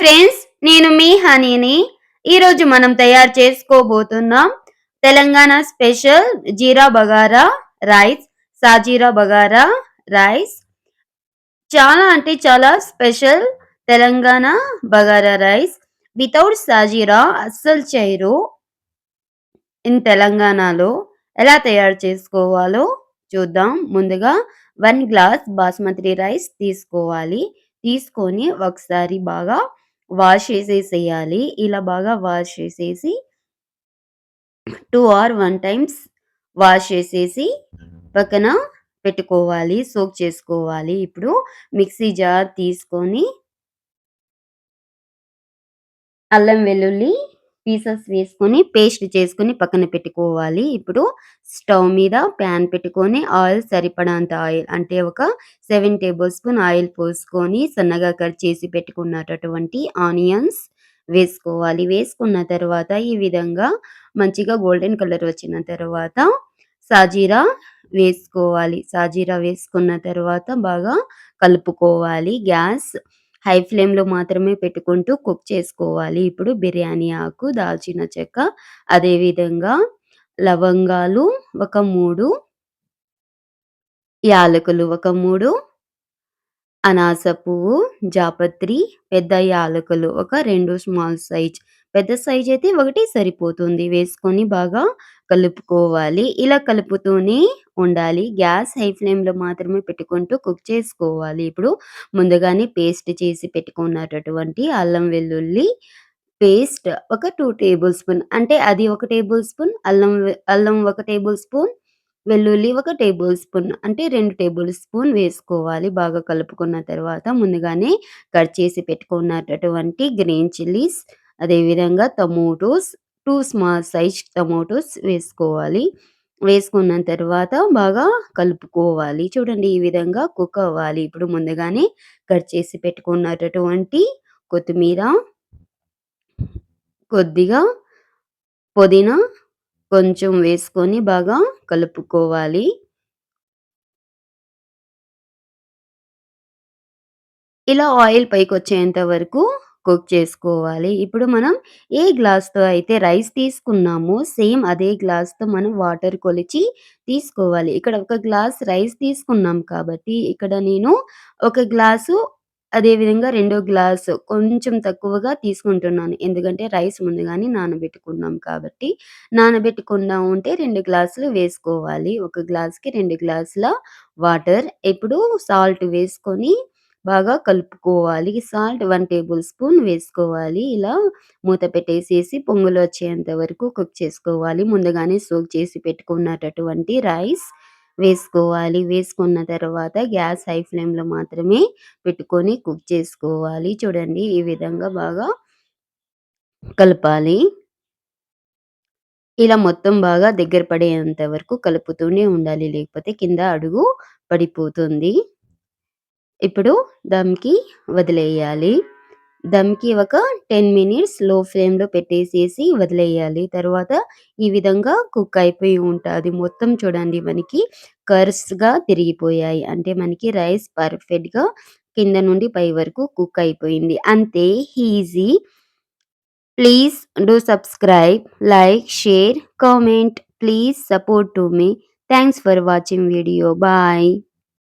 Friends నేను మీ హనీని ఈరోజు మనం తయారు చేసుకోబోతున్నాం Telangana special jeera bagara rice shahjeera bagara rice. చాలా అంటే చాలా special Telangana bagara rice without shahjeera అస్సలు చేయరు. ఇన్ తెలంగాణలో ఎలా తయారు చేసుకోవాలో చూద్దాం. ముందుగా వన్ గ్లాస్ బాస్మతి రైస్ తీసుకోవాలి. తీసుకొని ఒకసారి బాగా వాష్ చేసేసేయాలి. ఇలా బాగా వాష్ చేసేసి two or one times wash చేసేసి పక్కన పెట్టుకోవాలి సోక్ చేసుకోవాలి. ఇప్పుడు మిక్సీ జార్ తీసుకొని అల్లం వెల్లుల్లి పీసెస్ వేసుకొని పేస్ట్ చేసుకొని పక్కన పెట్టుకోవాలి. ఇప్పుడు స్టవ్ మీద ప్యాన్ పెట్టుకొని ఆయిల్ సరిపడంత ఆయిల్ అంటే ఒక సెవెన్ టేబుల్ స్పూన్ ఆయిల్ పోసుకొని సన్నగా కట్ చేసి పెట్టుకున్నటువంటి ఆనియన్స్ వేసుకోవాలి. వేసుకున్న తర్వాత ఈ విధంగా మంచిగా గోల్డెన్ కలర్ వచ్చిన తర్వాత సాజీరా వేసుకోవాలి. సాజీరా వేసుకున్న తర్వాత బాగా కలుపుకోవాలి. గ్యాస్ హై ఫ్లేమ్‌లో మాత్రమే పెట్టుకుంటూ కుక్ చేసుకోవాలి. ఇప్పుడు బిర్యానీ ఆకు, దాల్చిన చెక్క, అదేవిధంగా లవంగాలు ఒక మూడు యాలకులు ఒక మూడు అనాస పువ్వు, జాపత్రి, పెద్ద యాలకులు ఒక రెండు స్మాల్ సైజ్. పెద్ద సైజ్ అయితే ఒకటి సరిపోతుంది. వేసుకొని బాగా కలుపుకోవాలి. ఇలా కలుపుతూనే ఉండాలి. గ్యాస్ హై ఫ్లేమ్‌లో మాత్రమే పెట్టుకుంటూ కుక్ చేసుకోవాలి. ఇప్పుడు ముందుగానే పేస్ట్ చేసి పెట్టుకున్నటటువంటి అల్లం వెల్లుల్లి పేస్ట్ ఒక టూ టేబుల్ స్పూన్ అంటే అది ఒక టేబుల్ స్పూన్ అల్లం అల్లం ఒక టేబుల్ స్పూన్ వెల్లుల్లి ఒక టేబుల్ స్పూన్ అంటే రెండు టేబుల్ స్పూన్ వేసుకోవాలి. బాగా కలుపుకున్న తర్వాత ముందుగానే కట్ చేసి పెట్టుకున్నటటువంటి గ్రీన్ చిల్లీస్ అదేవిధంగా tomatoes two small size tomatoes వేసుకోవాలి. వేసుకున్న తర్వాత బాగా కలుపుకోవాలి. చూడండి ఈ విధంగా కుక్ అవ్వాలి. ఇప్పుడు ముందుగానే కట్ చేసి పెట్టుకున్నటటువంటి కొత్తిమీర కొద్దిగా పుదీనా కొంచెం వేసుకొని బాగా కలుపుకోవాలి. ఇలా ఆయిల్ పైకొచ్చేంత వరకు కుక్ చేసుకోవాలి. ఇప్పుడు మనం ఏ గ్లాస్‌తో అయితే రైస్ తీసుకున్నామో సేమ్ అదే గ్లాస్‌తో మనం వాటర్ కొలిచి తీసుకోవాలి. ఇక్కడ ఒక గ్లాస్ రైస్ తీసుకున్నాం కాబట్టి ఇక్కడ నేను ఒక గ్లాసు అదేవిధంగా రెండో గ్లాసు కొంచెం తక్కువగా తీసుకుంటున్నాను. ఎందుకంటే రైస్ ముందుగానే నానబెట్టుకున్నాం కాబట్టి. నానబెట్టుకుండా ఉంటే రెండు గ్లాసులు వేసుకోవాలి. ఒక గ్లాస్‌కి రెండు గ్లాసుల వాటర్. ఇప్పుడు సాల్ట్ వేసుకొని బాగా కలుపుకోవాలి. సాల్ట్ వన్ టేబుల్ స్పూన్ వేసుకోవాలి. ఇలా మూత పెట్టేసేసి పొంగులు వచ్చేంత వరకు కుక్ చేసుకోవాలి. ముందుగానే సోక్ చేసి పెట్టుకున్నటటువంటి రైస్ వేసుకోవాలి. వేసుకున్న తర్వాత గ్యాస్ హై ఫ్లేమ్‌లో మాత్రమే పెట్టుకొని కుక్ చేసుకోవాలి. చూడండి ఈ విధంగా బాగా కలపాలి. ఇలా మొత్తం బాగా దగ్గర పడేంత వరకు కలుపుతూనే ఉండాలి. లేకపోతే కింద అడుగు పడిపోతుంది. ఇప్పుడు దమ్‌కి వదిలేయాలి. దమ్‌కి ఒక 10 మినిట్స్లో ఫ్లేమ్‌లో పెట్టేసేసి వదిలేయాలి. తర్వాత ఈ విధంగా కుక్ అయిపోయి ఉంటుంది మొత్తం చూడండి మనకి కర్స్గా తిరిగిపోయాయి. అంటే మనకి రైస్ పర్ఫెక్ట్‌గా కింద నుండి పై వరకు కుక్ అయిపోయింది. అంతే easy. Please do subscribe, like, share, comment. Please support to me. Thanks for watching video. Bye.